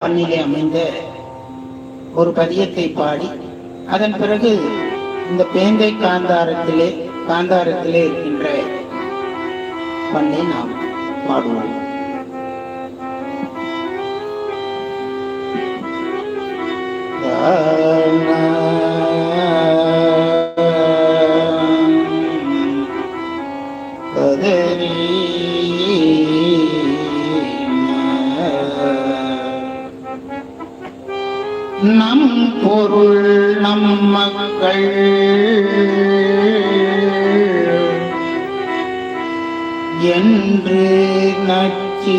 பண்ணிலே அமைந்த ஒரு பதியத்தை பாடி அதன் பிறகு இந்த பேந்தை காந்தாரத்திலே காந்தாரத்திலே இருக்கின்ற பண்ணை நாம் பாடுவோம். நம் பொருள் நம் மக்கள். என்று நச்சி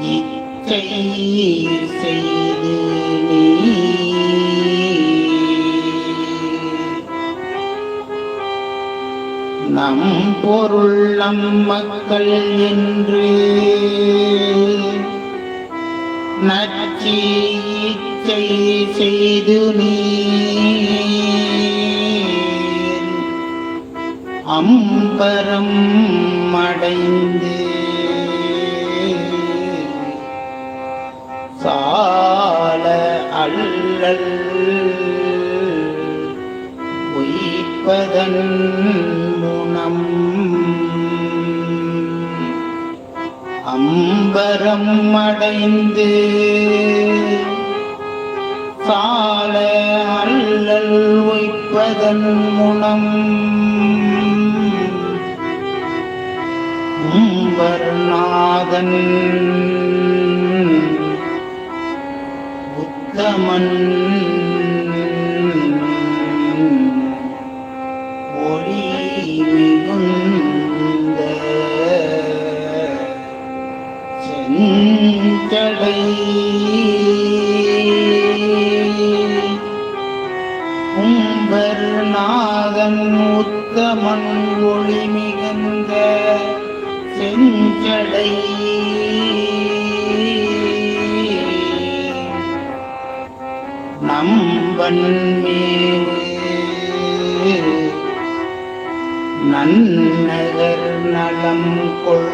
இச்சை செய்து நம் பொருள் நம் மக்கள் என்று நச்சி இச்சை செய்து நீ அம்பரம் அடைந்து சால அல்லல் உயிப்பதன் குணம் அம்பரம் அடைந்து கால அல்லல் உய்ப்பதன் முனம் உம்பர்நாதன் உத்தமன் செஞ்சடை உம்பர்நாதன் உத்தமன் ஒளி மிகுந்த செஞ்சடை. நம்பன் மேவு நன்னகர் நலம் கொள்.